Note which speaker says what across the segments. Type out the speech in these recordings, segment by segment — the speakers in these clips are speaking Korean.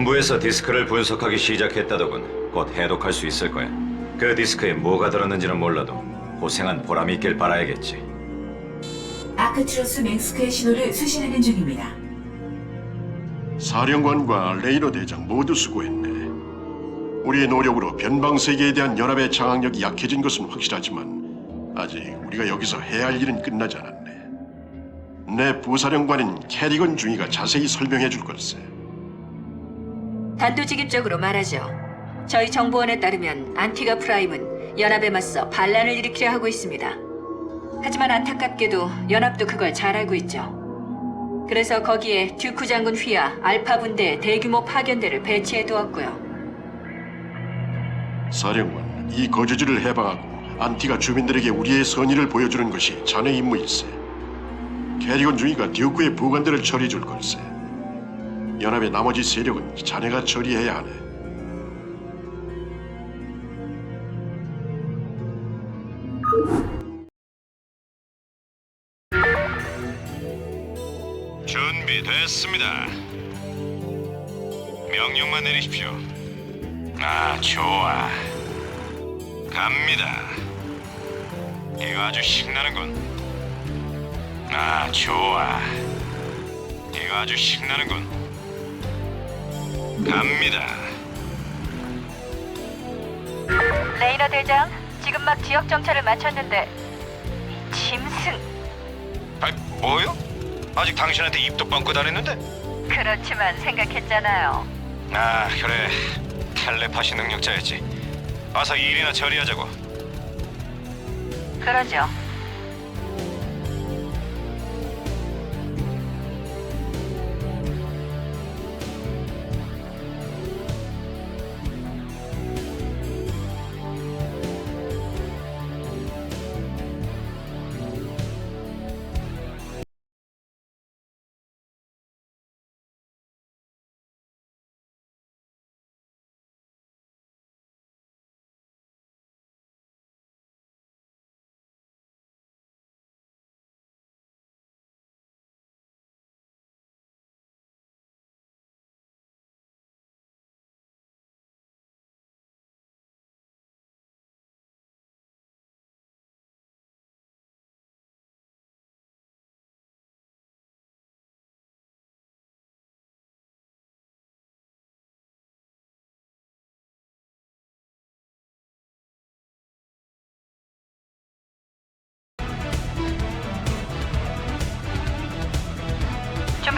Speaker 1: 본부에서 디스크를 분석하기 시작했다더군. 곧 해독할 수 있을 거야. 그 디스크에 뭐가 들었는지는 몰라도 고생한 보람이 있길 바라야겠지.
Speaker 2: 아크트로스 맹스크의 신호를 수신하는 중입니다.
Speaker 3: 사령관과 레이너 대장 모두 수고했네. 우리의 노력으로 변방 세계에 대한 연합의 장악력이 약해진 것은 확실하지만 아직 우리가 여기서 해야 할 일은 끝나지 않았네. 내 부사령관인 캐리건 중위가 자세히 설명해 줄 걸세.
Speaker 4: 단도직입적으로 말하죠. 저희 정보원에 따르면 안티가 프라임은 연합에 맞서 반란을 일으키려 하고 있습니다. 하지만 안타깝게도 연합도 그걸 잘 알고 있죠. 그래서 거기에 듀크 장군 휘하 알파 분대 대규모 파견대를 배치해 두었고요.
Speaker 3: 사령관, 이 거주지를 해방하고 안티가 주민들에게 우리의 선의를 보여주는 것이 자네 임무일세. 캐리건 중위가 듀크의 부관들을 처리해 줄 걸세. 연합의 나머지 세력은 자네가 처리해야 하네.
Speaker 5: 준비됐습니다. 명령만 내리십시오. 아, 좋아. 갑니다. 이거 아주 신나는군. 아, 좋아. 이거 아주 신나는군. 갑니다.
Speaker 4: 레이너 대장, 지금 막 지역 정찰을 마쳤는데 이 짐승.
Speaker 5: 아, 뭐요? 아직 당신한테 입도 뻥긋 안 했는데?
Speaker 4: 그렇지만 생각했잖아요.
Speaker 5: 아, 그래. 텔레파시 능력자였지. 어서 일이나 처리하자고.
Speaker 4: 그러죠.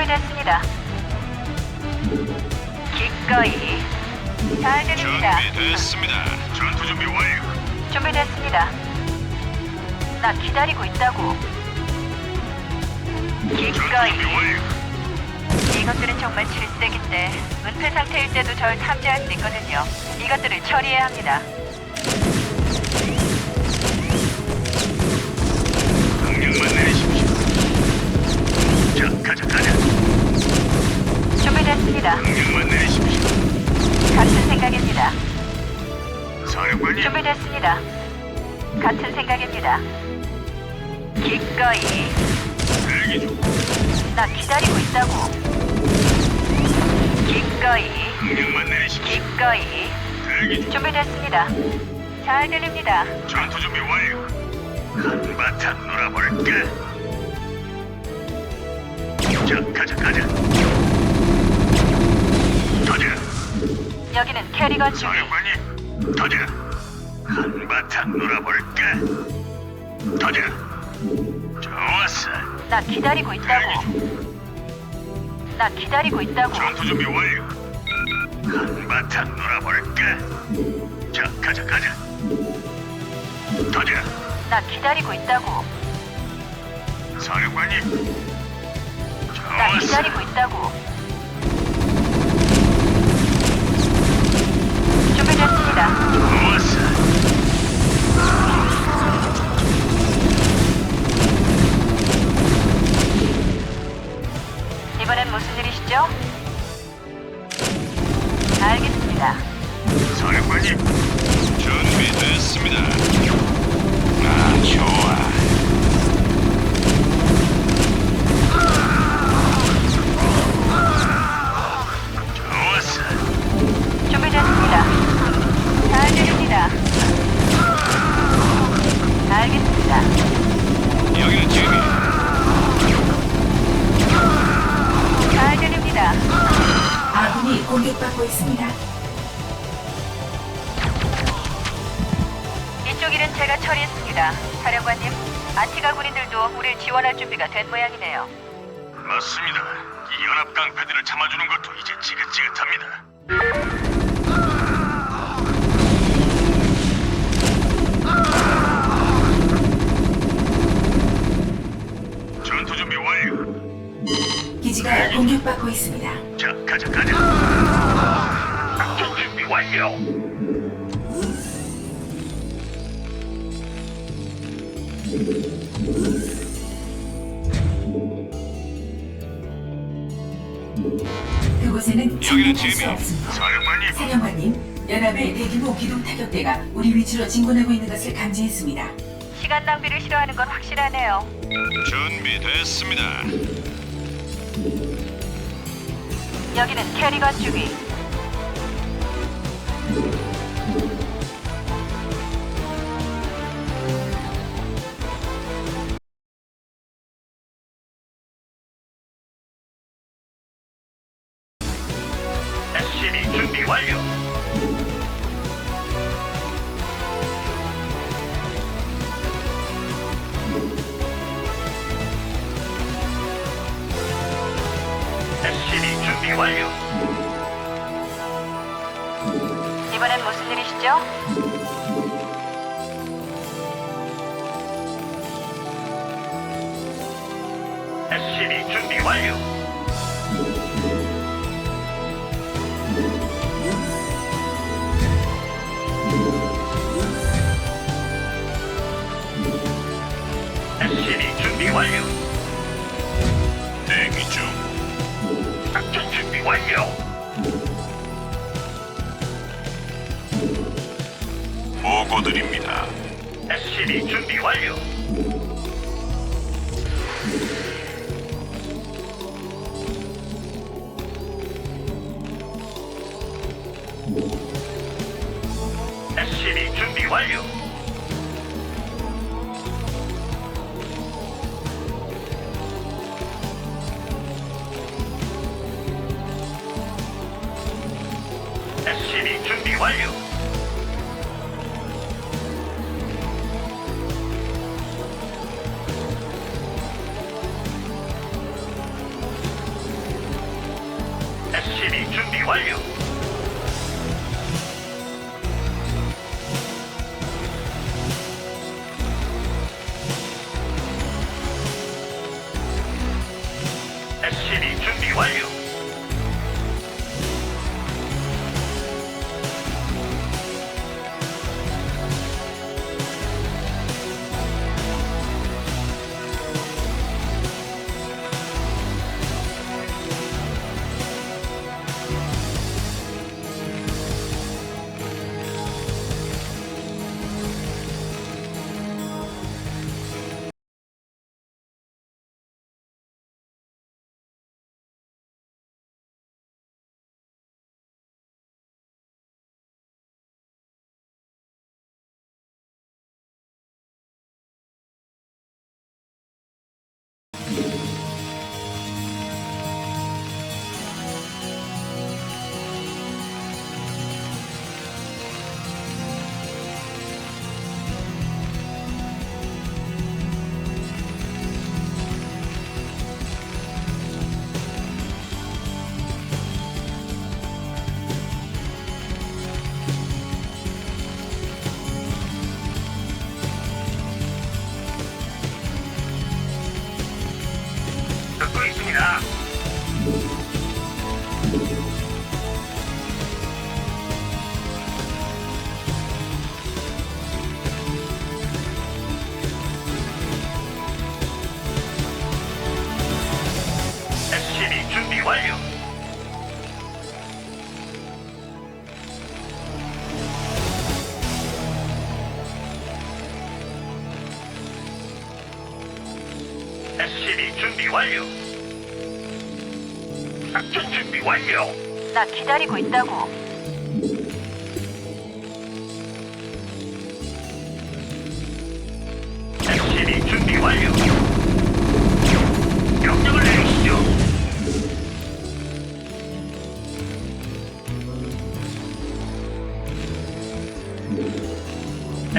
Speaker 4: 준비됐습니다. 기꺼이 잘 들립니다.
Speaker 5: 준비됐습니다. 전투 준비 완료.
Speaker 4: 준비됐습니다. 나 기다리고 있다고. 기꺼이. 이것들은 정말 질색인데 은폐 상태일 때도 절 탐지할 수 있거든요. 이것들을 처리해야 합니다.
Speaker 5: 명령만 내리십시오. 자, 가자, 가자.
Speaker 4: 준비됐습니다.
Speaker 5: 명령만 내리십시오.
Speaker 4: 같은 생각입니다.
Speaker 5: 사령관님,
Speaker 4: 준비됐습니다. 같은 생각입니다. 기꺼이.
Speaker 5: 대기 중.
Speaker 4: 나 기다리고 있다고. 기꺼이.
Speaker 5: 명령만 내리십시오.
Speaker 4: 기꺼이.
Speaker 5: 대기 중.
Speaker 4: 준비됐습니다. 잘 들립니다.
Speaker 5: 전투 준비 완료. 한바탕 놀아볼까? 자, 가자, 가자. 터져,
Speaker 4: 여기는 캐리건 중.
Speaker 5: 사령관님. 터져. 한바탕 놀아볼까? 터져. 좋았어.
Speaker 4: 나 기다리고 있다고. 나 기다리고 있다고.
Speaker 5: 전투 준비 완료. 한바탕 놀아볼까? 자, 가자, 가자. 터져.
Speaker 4: 나 기다리고 있다고.
Speaker 5: 사령관님.
Speaker 4: 나
Speaker 5: 좋았어.
Speaker 4: 기다리고 있다고. 제가 처리했습니다. 사령관님, 안티가 군인들도 우릴 지원할 준비가 된 모양이네요.
Speaker 5: 맞습니다. 이 연합 깡패들을 참아주는 것도 이제 지긋지긋합니다. 전투 준비 완료.
Speaker 2: 기지가 공격받고 있습니다.
Speaker 5: 자, 가자, 가자. 작전 준비 완료.
Speaker 2: 그곳에는
Speaker 5: 여기는
Speaker 2: 침입할 수
Speaker 5: 재미.
Speaker 2: 없습니다.
Speaker 5: 사령관님.
Speaker 2: 사령관님, 연합의 대규모 기동 타격대가 우리 위치로 진군하고 있는 것을 감지했습니다.
Speaker 4: 시간 낭비를 싫어하는 건 확실하네요.
Speaker 5: 준비됐습니다.
Speaker 4: 여기는 캐리건 주기.
Speaker 5: 완료. SCB 준비 완료. 대기 중. 작전 준비 완료. 보고 드립니다. SCB 준비 완료. 완료. SCB 준비 완료. you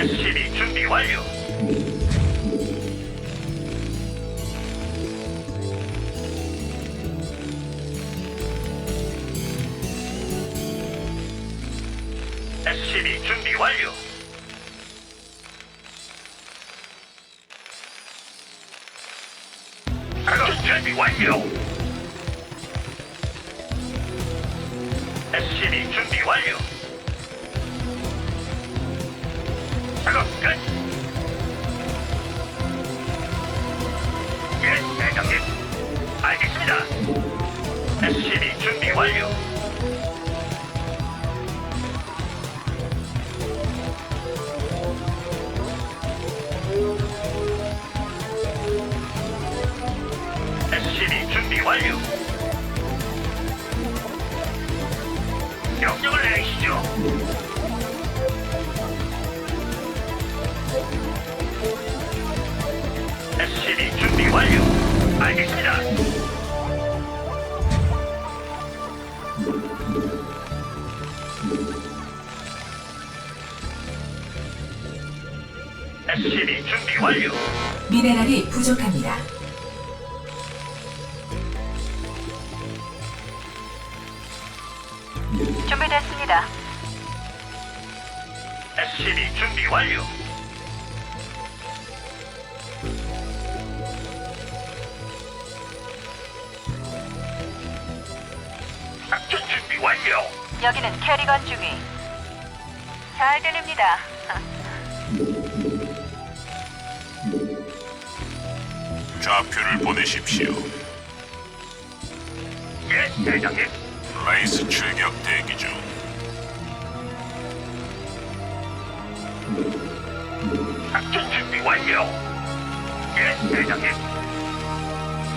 Speaker 5: SCB 준비 완료. SCB 준비 완료.
Speaker 4: 여기는 캐리건 중위. 잘 들립니다.
Speaker 6: 좌표를 보내십시오.
Speaker 7: 예, 대장님.
Speaker 6: 라이스 출격 대기 중.
Speaker 7: 작전 준비 완료. 예, 대장님.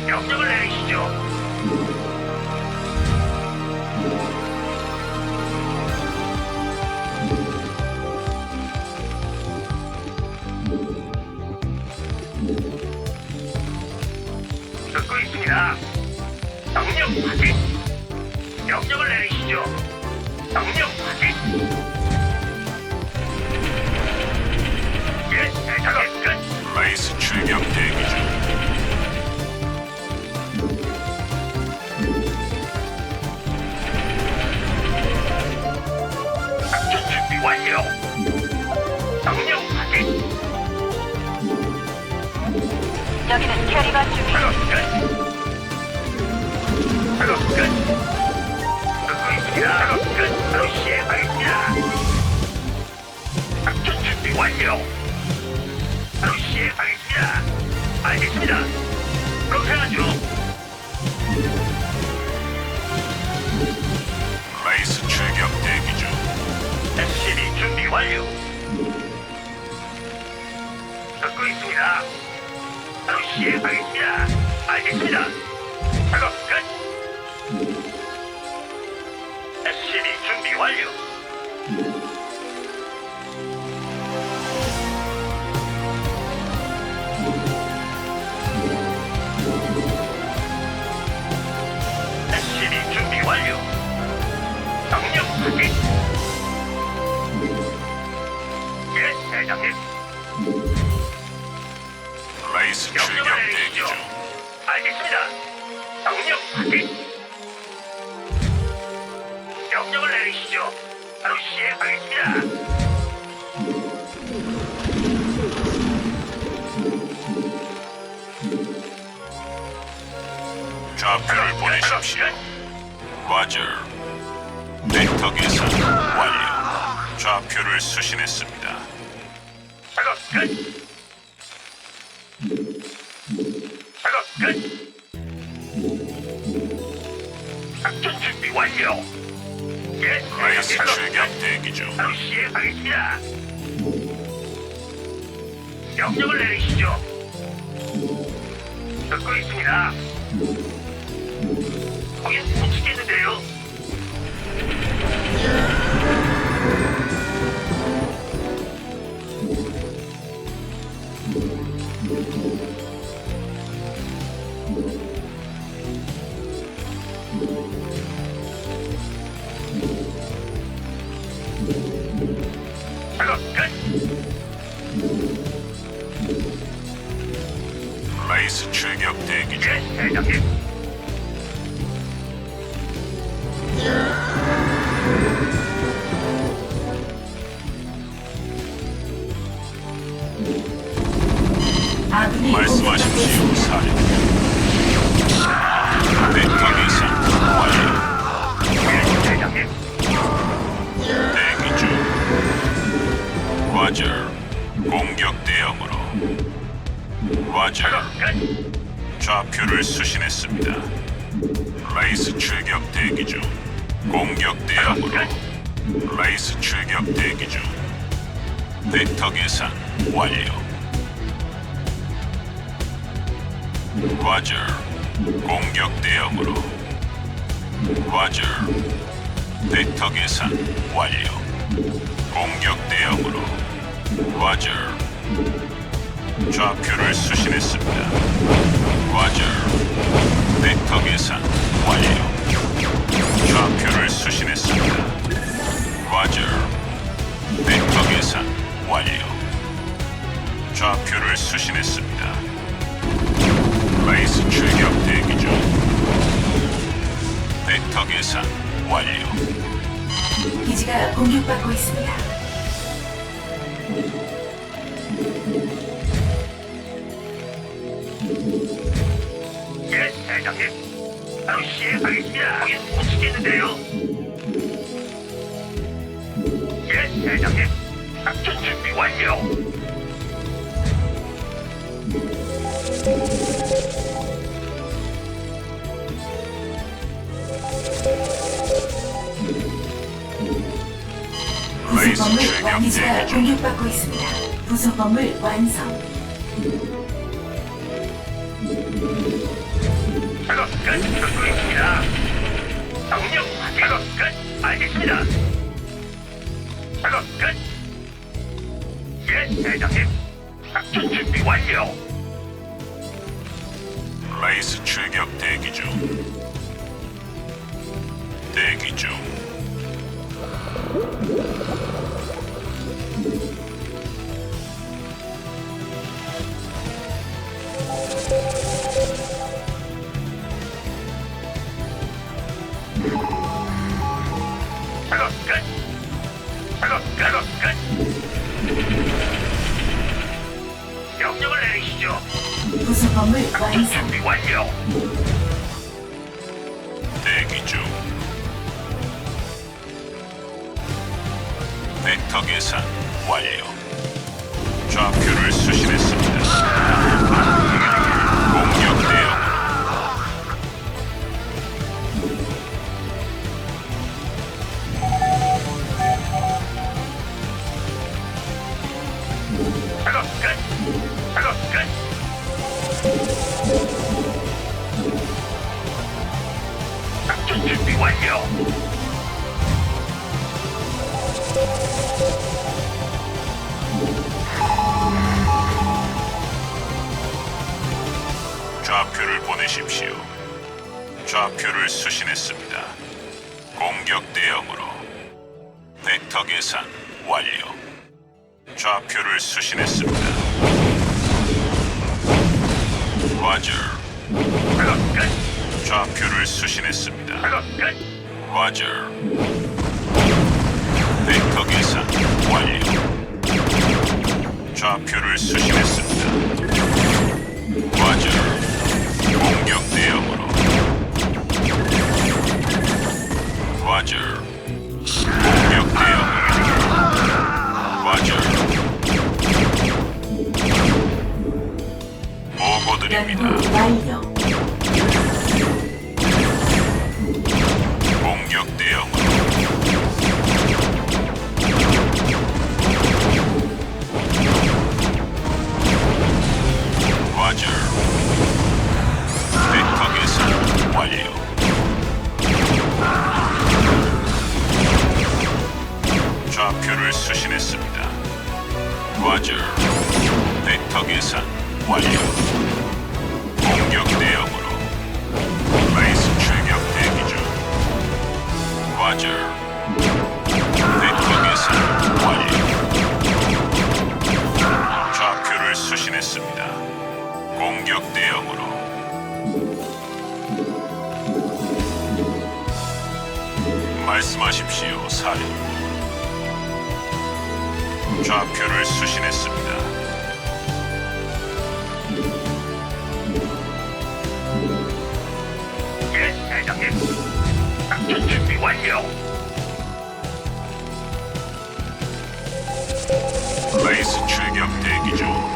Speaker 7: 명령을 내리시죠. 있습니다. 명령 확인. 명령을 내리시죠. 명령 확인. 예, 대장님 끝.
Speaker 6: 라이스 출격 대기 중.
Speaker 7: 작전 준비 완료.
Speaker 4: 여기는 캐리건 중위.
Speaker 7: 작업 끝. 작업 끝. 듣고 있습니다. 작업 끝. 바로 시행하겠습니다. 작전 준비 완료. 바로 시행하겠습니다. 알겠습니다. 그렇게 하죠.
Speaker 6: 라이스 출격 대기 중.
Speaker 7: SCB 준비 완료. 시행하겠습니다. 알겠습니다. 작업 끝. SCB 준비 완료. 완료. 명령 확인. 예, 대장님.
Speaker 6: 라이스 출격
Speaker 7: 명령을
Speaker 6: 대기
Speaker 7: 내리시죠.
Speaker 6: 중.
Speaker 7: 알겠습니다. 명령 확인. 명령을 내리시죠. 바로 시행하겠습니다.
Speaker 6: 좌표를 보내십시오. 과저. 벡터 계산 완료. 좌표를 수신했습니다.
Speaker 7: 명령을 내리시죠. 듣고 있습니다. 거긴 못 치겠는데요.
Speaker 6: 라이스 출격 대기 중. 공격 대응으로. 라이스 출격 대기 중. 벡터 계산 완료. 과절. 공격 대응으로. 과절. 벡터 계산 완료. 공격 대응으로. 과절. 좌표를 수신했습니다. 과절. 벡터 계산 완료. 좌표를 수신했습니다. 과절. 벡터 계산 완료. 좌표를 수신했습니다. 라이스 출격 대기 중. 벡터 계산 완료.
Speaker 2: 기지가 공격받고 있습니다.
Speaker 7: 대장님. 바로 시행하겠습니다. 거긴 못 치겠는데요. 예, 대장님. 작전 준비 완료.
Speaker 6: 라이스
Speaker 2: 부속 건물
Speaker 6: 출격
Speaker 2: 완기지가
Speaker 6: 대기 중.
Speaker 2: 공격받고 있습니다. 부속 건물 완성.
Speaker 7: 끝. 듣고 있습니다.
Speaker 6: 중.
Speaker 2: 부속 건물 완성.
Speaker 7: 완료.
Speaker 6: 대기 중. 벡터 계산 완료. 좌표를 수신했습니다. 공격 대 과절 벡터 계산 완료. 좌표를 수신했습니다. 과절 공격 대응으로 과절 공격 대응 과절 보고 드립니다.
Speaker 2: 연구 완료.
Speaker 6: 공격 대응으로 과절 벡터 계산 완료. 좌표를 수신했습니다. 과절 벡터 계산 완료. 공격 대응 과저.
Speaker 7: 대통에서 완료.
Speaker 6: 말씀하십시오, 사령. 좌표를 수신했습니다. 완료. 레이스 출격 대기 중.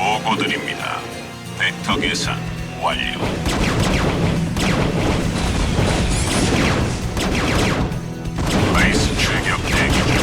Speaker 6: 보고드립니다. 벡터 계산 완료. 베이스 출격 대기 중.